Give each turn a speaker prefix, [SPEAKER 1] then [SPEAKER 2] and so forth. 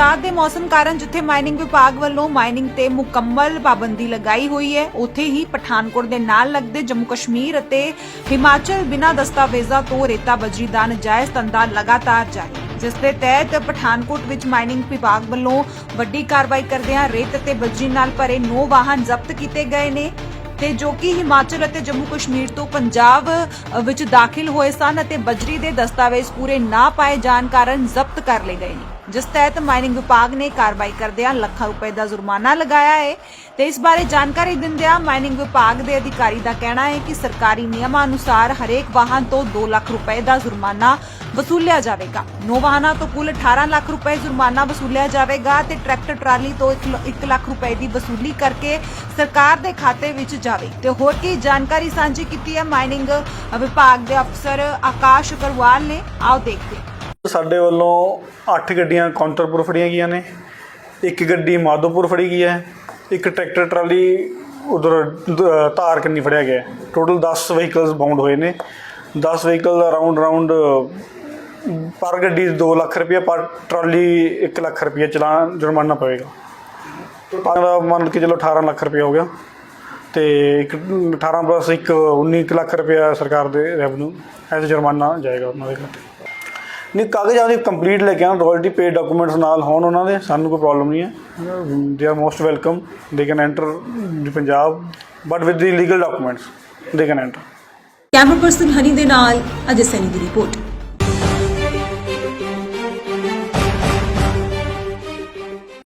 [SPEAKER 1] ਬਰਸਾਤ ਦੇ ਮੌਸਮ ਕਾਰਨ ਜਿੱਥੇ ਮਾਈਨਿੰਗ ਵਿਭਾਗ ਵੱਲੋਂ ਮਾਈਨਿੰਗ ਤੇ ਮੁਕੰਮਲ ਪਾਬੰਦੀ ਲਗਾਈ ਹੋਈ ਹੈ, ਉੱਥੇ ਹੀ ਪਠਾਨਕੋਟ ਦੇ ਨਾਲ ਲੱਗਦੇ ਜੰਮੂ ਕਸ਼ਮੀਰ ਅਤੇ ਹਿਮਾਚਲ ਬਿਨਾਂ ਦਸਤਾਵੇਜ਼ਾਂ ਤੋਂ ਰੇਤਾ ਬਜਰੀ ਦਾ ਨਜਾਇਜ਼ ਧੰਦਾ ਲਗਾਤਾਰ ਜਾਰੀ ਜਿਸ ਦੇ ਤਹਿਤ ਪਠਾਨਕੋਟ ਵਿੱਚ ਮਾਈਨਿੰਗ ਵਿਭਾਗ ਵੱਲੋਂ ਵੱਡੀ ਕਾਰਵਾਈ ਕਰਦਿਆਂ ਰੇਤ ਤੇ ਬਜਰੀ ਨਾਲ ਭਰੇ 9 ਵਾਹਨ ਜ਼ਬਤ ਕੀਤੇ ਗਏ ਨੇ। ਤੇ ਜੋ ਕਿ ਹਿਮਾਚਲ ਅਤੇ ਜੰਮੂ ਕਸ਼ਮੀਰ ਤੋਂ ਪੰਜਾਬ ਅ, ਵਿੱਚ ਦਾਖਲ ਹੋਏ ਸਨ ਅਤੇ ਬਜਰੀ ਦੇ ਦਸਤਾਵੇਜ਼ ਪੂਰੇ ਨਾ ਪਾਏ ਜਾਣ ਕਾਰਨ ਜ਼ਬਤ ਕਰ ਲਏ ਗਏ ਨੇ। ਜਿਸ ਤਹਿਤ ਮਾਈਨਿੰਗ ਵਿਭਾਗ ਨੇ ਕਾਰਵਾਈ ਕਰਦਿਆਂ ਲੱਖਾਂ ਰੁਪਏ ਦਾ ਜੁਰਮਾਨਾ ਲਗਾਇਆ ਹੈ ਤੇ ਇਸ ਬਾਰੇ ਜਾਣਕਾਰੀ ਦਿੰਦਿਆਂ ਮਾਈਨਿੰਗ ਵਿਭਾਗ ਦੇ ਅਧਿਕਾਰੀ ਦਾ ਕਹਿਣਾ ਹੈ ਕਿ ਸਰਕਾਰੀ ਨਿਯਮਾਂ ਅਨੁਸਾਰ ਹਰੇਕ ਵਾਹਨ ਤੋਂ 2 ਲੱਖ ਰੁਪਏ ਦਾ ਜੁਰਮਾਨਾ ਵਸੂਲਿਆ ਜਾਵੇਗਾ। ਨੌ ਵਾਹਨਾਂ ਤੋਂ ਕੁੱਲ 18 ਲੱਖ ਰੁਪਏ ਜੁਰਮਾਨਾ ਵਸੂਲਿਆ ਜਾਵੇਗਾ ਤੇ ਟਰੈਕਟਰ ਟਰਾਲੀ ਤੋਂ 1 ਲੱਖ ਰੁਪਏ ਦੀ ਵਸੂਲੀ ਕਰਕੇ ਸਰਕਾਰ ਦੇ ਖਾਤੇ ਵਿੱਚ ਜਾਵੇ। ਤੇ ਹੋਰ ਕੀ ਜਾਣਕਾਰੀ ਸਾਂਝੀ ਕੀਤੀ ਹੈ ਮਾਈਨਿੰਗ ਵਿਭਾਗ ਦੇ ਅਫਸਰ ਆਕਾਸ਼ ਅਗਰਵਾਲ ਨੇ। ਆਓ ਦੇਖਦੇ
[SPEAKER 2] ਸਾਡੇ ਵੱਲੋਂ 8 ਗੱਡੀਆਂ ਕਾਊਂਟਰਪੁਰ ਫੜੀਆਂ ਗਈਆਂ ਨੇ। ਇੱਕ ਗੱਡੀ ਮਾਧੋਪੁਰ ਫੜੀ ਗਈ ਹੈ। ਇੱਕ ਟਰੈਕਟਰ ਟਰਾਲੀ ਉਧਰ ਧਾਰ ਕੰਨੀ ਫੜਿਆ ਗਿਆ ਟੋਟਲ 10 ਵਹੀਕਲਸ ਬਾਉਂਡ ਹੋਏ ਨੇ। 10 ਵਹੀਕਲ ਅਰਾਊਂਡ ਅਰਾਊਂਡ ਪਰ ਗੱਡੀ 2 ਲੱਖ ਰੁਪਏ ਪਰ ਟਰਾਲੀ 1 ਲੱਖ ਰੁਪਏ ਚਲਾਨ ਜੁਰਮਾਨਾ ਪਵੇਗਾ। ਪਰ ਮੰਨ ਕੇ ਚਲੋ 18 ਲੱਖ ਰੁਪਏ ਹੋ ਗਿਆ। ਤੇ ਇੱਕ 18 ਪਲੱਸ ਇੱਕ 19 ਕੁ ਲੱਖ ਰੁਪਇਆ ਸਰਕਾਰ ਦੇ ਰੈਵਨਿਊ ਐਜ਼ ਜੁਰਮਾਨਾ ਜਾਏਗਾ ਉਹਨਾਂ ਦੇ ਖਾਤੇ ਨਹੀਂ, ਕਾਗਜ਼ਾਂ ਦੀ ਕੰਪਲੀਟ ਲੈ ਕੇ ਆਉਣ ਰਾਇਲਟੀ ਪੇਡ ਡਾਕੂਮੈਂਟਸ ਨਾਲ ਹੋਣ ਉਹਨਾਂ ਦੇ, ਸਾਨੂੰ ਕੋਈ ਪ੍ਰੋਬਲਮ ਨਹੀਂ ਹੈ। They are most welcome they can enter the Punjab but with the legal documents they can enter
[SPEAKER 3] camera person Honey ਦੇ ਨਾਲ, ਅਜੇ ਸੈਨੀ ਦੀ ਰਿਪੋਰਟ